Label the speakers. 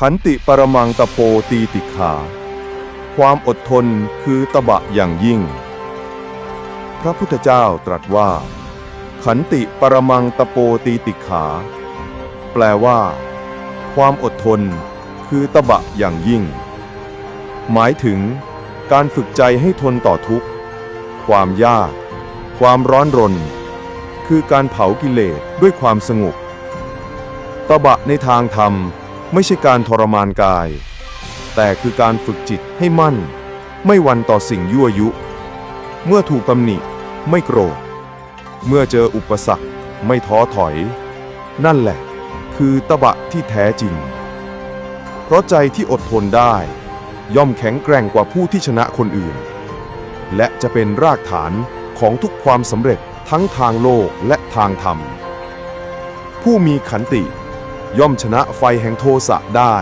Speaker 1: ขันติปรมังตะโปตีติขา ความอดทนคือตบะอย่างยิ่ง พระพุทธเจ้าตรัสว่า ขันติปรมังตะโปตีติขา แปลว่า ความอดทนคือตบะอย่างยิ่ง หมายถึง การฝึกใจให้ทนต่อทุกข์ ความยาก ความร้อนรน คือการเผากิเลสด้วยความสงบตบะในทางธรรม ไม่ใช่การทรมานกาย แต่คือการฝึกจิตให้มั่น ไม่หวันต่อสิ่งยั่วยุ เมื่อถูกตำหนิ ไม่โกรธ เมื่อเจออุปสรรค ไม่ท้อถอย นั่นแหละ คือตบะที่แท้จริง เพราะใจที่อดทนได้ ย่อมแข็งแกร่งกว่าผู้ที่ชนะคนอื่น และจะเป็นรากฐานของทุกความสำเร็จทั้งทางโลกและทางธรรม ผู้มีขันติ ย่อมชนะไฟแห่งโทสะได้